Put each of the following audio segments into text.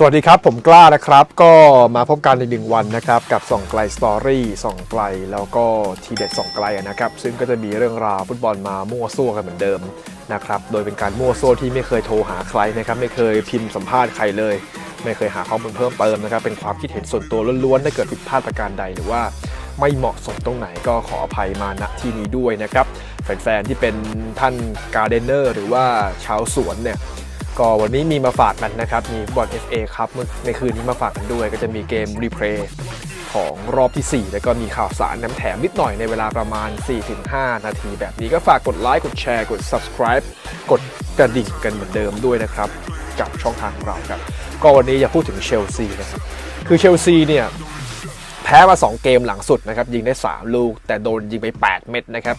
สวัสดีครับ ผมกล้านะครับ ก็มาพบกันในหนึ่งวันนะครับ กับส่องไกลสตอรี่ส่องไกล แล้วก็ทีเด็ดส่องไกลนะครับ ซึ่งก็จะมีเรื่องราวฟุตบอลมามั่วซั่วกันเหมือนเดิมนะครับ โดยเป็นการมั่วซั่วที่ไม่เคยโทรหาใครนะครับ ไม่เคยพิมพ์สัมภาษณ์ใครเลย ไม่เคยหาข้อมูลเพิ่มเติมนะครับ เป็นความคิดเห็นส่วนตัวล้วนๆถ้าเกิดผิดพลาดประการใดหรือว่าไม่เหมาะสมตรงไหนก็ขออภัยมาณที่นี้ด้วยนะครับ แฟนๆที่เป็นท่านการ์เดนเนอร์หรือว่าชาวสวนเนี่ย ก็วันนี้มีมาฝากกันนะครับ มีบอล FA ครับเมื่อในคืนนี้มาฝากกันด้วย ก็จะมีเกมรีเพลย์ของรอบที่ 4 แล้วก็มีข่าวสารน้ำแถมนิดหน่อยในเวลาประมาณ 4-5 นาทีแบบนี้ก็ฝากกดไลค์ กดแชร์ กด subscribe กดกระดิ่งกันเหมือนเดิมด้วยนะครับ กับช่องทางของเราครับ ก็วันนี้จะพูดถึงเชลซีนะครับ คือเชลซีเนี่ยแพ้มา 2 เกมหลังสุดนะครับ ยิงได้ 3 ลูก แต่โดนยิงไป 8 เม็ดนะครับ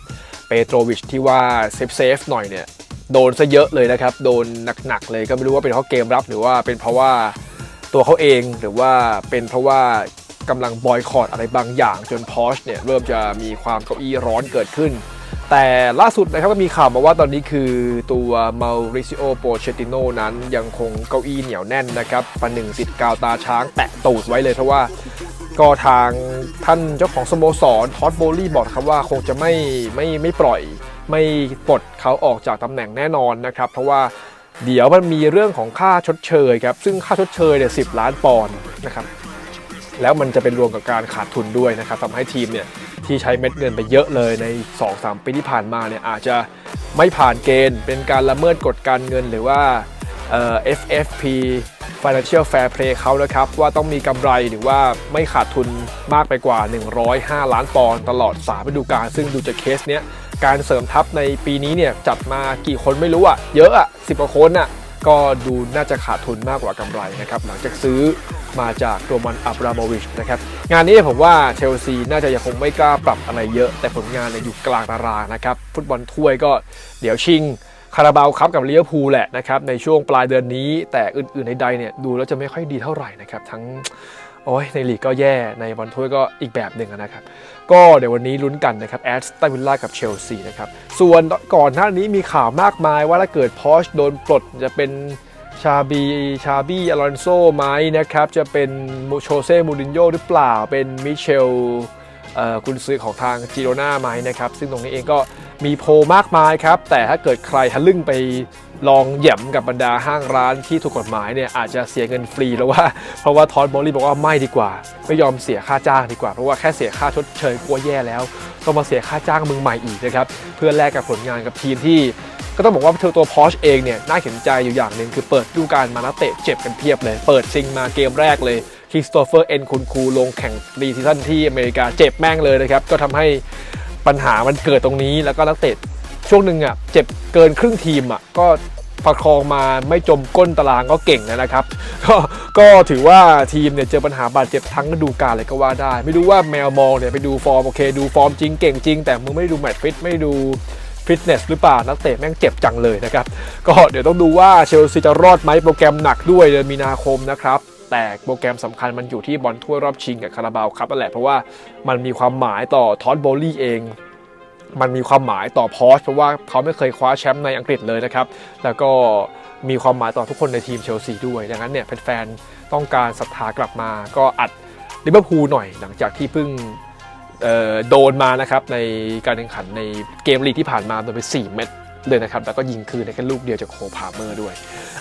เปโตรวิชที่ว่าเซฟเซฟหน่อยเนี่ย โดนซะเยอะเลยนะครับ โดนหนักๆเลยก็ไม่รู้ว่าเป็นเพราะเกมรับหรือว่าเป็นเพราะว่าตัวเขาเองหรือว่าเป็นเพราะว่ากำลังบอยคอรดอะไรบางอย่างจนพอชเนี่ยเริ่มจะมีความเก้าอี้ร้อนเกิดขึ้น แต่ล่าสุดนะครับก็มีข่าวมาว่าตอนนี้คือตัวมาริซิโอโปเชติโนนั้นยังคงเก้าอี้เหนียวแน่นนะครับประหนึ่งติดกาวตาช้างแตะตูดไว้เลยเพราะว่าก็ทางท่านเจ้าของสโมสรทอดโบลี่บอกครับว่าคงจะไม่ไม่ไม่ปล่อย ไม่ปลดเขาออกจากตำแหน่งแน่นอนนะครับ เพราะว่าเดี๋ยวมันมีเรื่องของค่าชดเชยครับ ซึ่งค่าชดเชยเนี่ยสิล้านปอนด์นะครับ แล้วมันจะเป็นรวมกับการขาดทุนด้วยนะครับทำให้ทีมเนี่ยที่ใช้เม็ดเงินไปเยอะเลยใน 2-3 ปีที่ผ่านมาเนี่ยอาจจะไม่ผ่านเกณฑ์ เป็นการละเมิดกฎการเงินหรือว่าเอ่อ FFP Financial Fair Play เขานะครับ ว่าต้องมีกำไรหรือว่าไม่ขาดทุนมากไปกว่า 105 ล้านปอนด์ตลอด3ฤดูกาลซึ่งดูจากเคสเนี้ย การเสริมทัพในปีนี้เนี่ยจัดมากี่คนไม่รู้อะเยอะอะ10กว่าคนอะก็ดูน่าจะขาดทุนมากกว่ากำไรนะครับหลังจากซื้อมาจากโรมันอับราโมวิชนะครับงานนี้ผมว่าเชลซีน่าจะยังคงไม่กล้าปรับอะไรเยอะ แต่ผลงานเนี่ยอยู่กลางตารางนะครับฟุตบอลถ้วยก็เดี๋ยวชิงคาราบาวครับกับเลิเวอร์พูลแหละนะครับในช่วงปลายเดือนนี้ แต่อื่นๆในใดเนี่ยดูแล้วจะไม่ค่อยดีเท่าไหร่นะครับทั้งโอ้ยในลีกก็แย่ในบอลถ้วยก็อีกแบบหนึ่งนะครับ ก็เดี๋ยววันนี้ลุ้นกันนะครับแอสตันวิลล่ากับเชลซีนะครับ ส่วนก่อนหน้านี้มีข่าวมากมายว่าถ้าเกิดพอชโดนปลดจะเป็นชาบี ชาบีอลอนโซไหมนะครับ จะเป็นโมโชเซ่ มูรินโญ่หรือเปล่า เป็นมิเชลเอ่อกุนซือของทางจิโรนาไหมนะครับ ซึ่งตรงนี้เองก็มีโพลมากมายครับ แต่ถ้าเกิดใครทะลึ่งไป ลองแหย่มกับบรรดาห้างร้านที่ถูกกฎหมายเนี่ยอาจจะเสียเงินฟรีแล้วว่า เพราะว่าทอดบอลลี่บอกว่าไม่ดีกว่า ไม่ยอมเสียค่าจ้างดีกว่า เพราะว่าแค่เสียค่าชดเชยกลัวแย่แล้วต้องมาเสียค่าจ้างมึงใหม่อีกนะครับเพื่อแลกกับผลงานกับทีมที่ ก็ต้องบอกว่าเธอตัวพอชเองเนี่ยน่าเห็นใจอยู่อย่างหนึ่งคือเปิดดูกาลมานักเตะเจ็บกันเพียบเลย เปิดซิงมาเกมแรกเลยคริสโตเฟอร์เอ็นคุณคูลงแข่งรีซีซั่นที่อเมริกาเจ็บแม่งเลยนะครับก็ทำให้ปัญหามันเกิดตรงนี้แล้วก็นักเตะ ช่วงหนึ่งอะเจ็บเกินครึ่งทีมอะก็ประคองมาไม่จมก้นตารางก็เก่งนะครับ ก็ก็ถือว่าทีมเนี่ยเจอปัญหาบาดเจ็บทั้งฤดูกาลเลยก็ว่าได้ ไม่รู้ว่าแมวมองเนี่ยไปดูฟอร์มโอเค ดูฟอร์มจริงเก่งจริง แต่มึงไม่ดูแมตช์ฟิตไม่ดูฟิตเนสหรือเปล่านักเตะแม่งเจ็บจังเลยนะครับ ก็เดี๋ยวต้องดูว่าเชลซีจะรอดไหมโปรแกรมหนักด้วยเดือนมีนาคมนะครับแต่โปรแกรมสำคัญมันอยู่ที่บอลถ้วยรอบชิงกับคาราบาวครับนั่นแหละเพราะว่ามันมีความหมายต่อทอตโบลี่เอง มันมีความหมายต่อพอชเพราะว่าเขาไม่เคยคว้าแชมป์ในอังกฤษเลยนะครับ แล้วก็มีความหมายต่อทุกคนในทีมเชลซีด้วย ดังนั้นเนี่ยแฟนๆต้องการศรัทธากลับมาก็อัดลิเวอร์พูลหน่อยหลังจากที่เพิ่งโดนมานะครับในการแข่งขันในเกมลีกที่ผ่านมาโดนไป 4 เม็ด เลยนะครับ แล้วก็ยิงคืนในแค่ลูกเดียวจากโคพาเมอร์ด้วย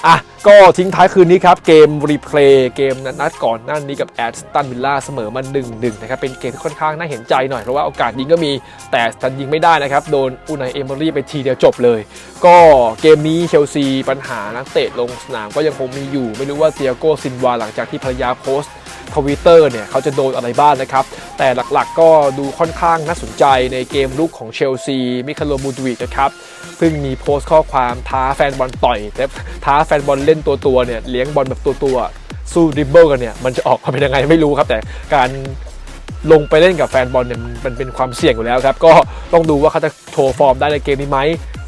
อะ ก็ทิ้งท้ายคืนนี้ครับ เกมรีเพลย์เกมนัดก่อนหนั่นนี้กับแอสตันวิลล่าเสมอมา1นหนึ่งนะครับ เป็นเกมที่ค่อนข้างน่าเห็นใจหน่อย เพราะว่าโอกาสยิงก็มีแต่ทันยิงไม่ได้นะครับ โดนอูนายเอเมอรี่ไปทีเดียวจบเลย ก็เกมนี้เชลซีปัญหานักเตะลงสนามก็ยังคงมีอยู่ ไม่รู้ว่าเตียโกซินวาหลังจากที่ภรรยาโพสต์ทวิตเตอร์เนี่ยเขาจะโดนอะไรบ้างนะครับ แต่หลักๆก็ดูค่อนข้างน่าสนใจในเกมลุกของเชลซีมิคาโลมูดวิกนะครับเพิ่งมีโพสต์ข้อความท้าแฟนบอลต่อยแต่ท้าแฟนบอลเล่นตัวตัวๆเนี่ยเลี้ยงบอลแบบตัวตัวๆสู้ดริบเบิลกันเนี่ยมันจะออกมาเป็นยังไงไม่รู้ครับ แต่การลงไปเล่นกับแฟนบอลเนี่ยมันเป็นความเสี่ยงอยู่แล้วครับ ก็ต้องดูว่าเขาจะโชว์ฟอร์มได้ในเกมนี้ไหม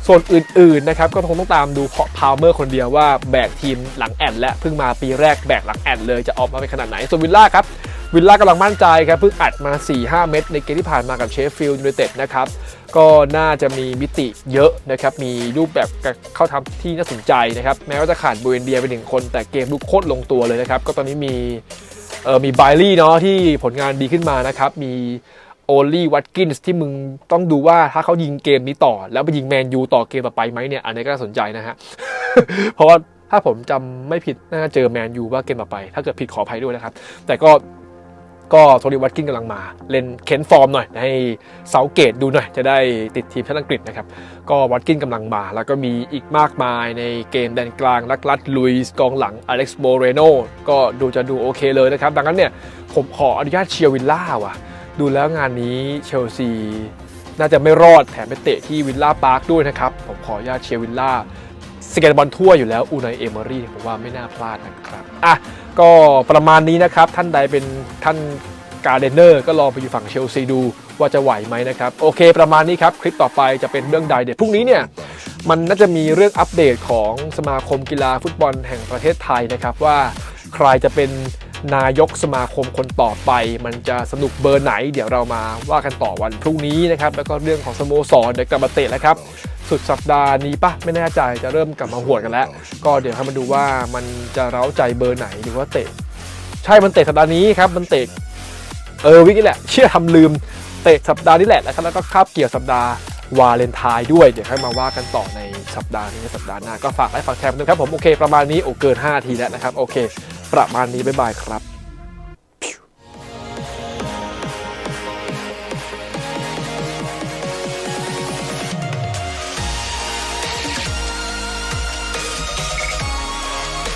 ส่วนอื่นๆนะครับก็คงต้องตามดูเพราะพาวเมอร์คนเดียวว่าแบกทีมหลังแอนและเพิ่งมาปีแรกแบกหลังแอนเลยจะออกมาเป็นขนาดไหนส่วนวิลล่าครับ วิลล่ากำลังมั่นใจครับเพิ่งอัดมา 4-5 เม็ดในเกมที่ผ่านมากับเชฟฟิลด์ยูไนเต็ดนะครับก็น่าจะมีมิติเยอะนะครับ มีรูปแบบเข้าทำที่น่าสนใจนะครับ แม้ว่าจะขาดบูเอนเดียไปหนึ่งคน แต่เกมลุกโคตรลงตัวเลยนะครับ ก็ตอนนี้มีเออมีไบลี่เนาะที่ผลงานดีขึ้นมานะครับ มีโอลลี่วัตกินส์ที่มึงต้องดูว่าถ้าเขายิงเกมนี้ต่อ แล้วไปยิงแมนยูต่อเกมต่อไปไหมเนี่ย อันนี้ก็น่าสนใจนะฮะ เพราะว่าถ้าผมจำไม่ผิดน่าจะเจอแมนยูว่าเกมต่อไป ถ้าเกิดผิดขออภัยด้วยนะครับ แต่ก็ ก็โทนี่วัตกินกำลังมา เล่นเค้นฟอร์มหน่อย ให้เซาเกตดูหน่อย จะได้ติดทีมชาติอังกฤษนะครับ ก็วัตกินกำลังมา แล้วก็มีอีกมากมายในเกมแดนกลางลักลัดลุยส์กองหลังอเล็กซ์โบเรโนก็ดูจะดูโอเคเลยนะครับ ดังนั้นเนี่ยผมขออนุญาตเชียร์วิลล่าว่ะ ดูแล้วงานนี้เชลซีน่าจะไม่รอดแถมไปเตะที่วิลล่าพาร์คด้วยนะครับผมขออนุญาตเชียร์วิลล่า สเก็ตบอลทั่วอยู่แล้วอูนายเอเมอรี่ผมว่าไม่น่าพลาดนะครับอะก็ประมาณนี้นะครับ ท่านใดเป็นท่านการเดนเนอร์ก็ลองไปอยู่ฝั่งเชลซีดูว่าจะไหวไหมนะครับ โอเคประมาณนี้ครับ คลิปต่อไปจะเป็นเรื่องใดเดี๋ยวพรุ่งนี้เนี่ย มันน่าจะมีเรื่องอัปเดตของสมาคมกีฬาฟุตบอลแห่งประเทศไทยนะครับว่าใครจะเป็น นายกสมาคมคนต่อไป มันจะสนุกเบอร์ไหน เดี๋ยวเรามาว่ากันต่อวันพรุ่งนี้นะครับแล้วก็เรื่องของสโมสรเดี๋ยวกลับมาเตะแล้วครับสุดสัปดาห์นี้ปะไม่แน่ใจจะเริ่มกลับมาหวดกันแล้ว ก็เดี๋ยวให้มาดูว่ามันจะเร้าใจเบอร์ไหนหรือว่าเตะ ใช่มันเตะสัปดาห์นี้ครับมันเตะเออวิกนี่แหละเชื่อทำลืมเตะสัปดาห์นี้แหละแล้วก็แล้วก็คาบเกี่ยวสัปดาห์วาเลนไทน์ด้วย เดี๋ยวให้มาว่ากันต่อในสัปดาห์นี้สัปดาห์หน้าก็ฝากไลค์ฝากแชร์ด้วยครับผมโอเคประมาณนี้โอ้เกิน5ทีแล้วนะครับโอเค ประมาณนี้บ๊ายบายครับ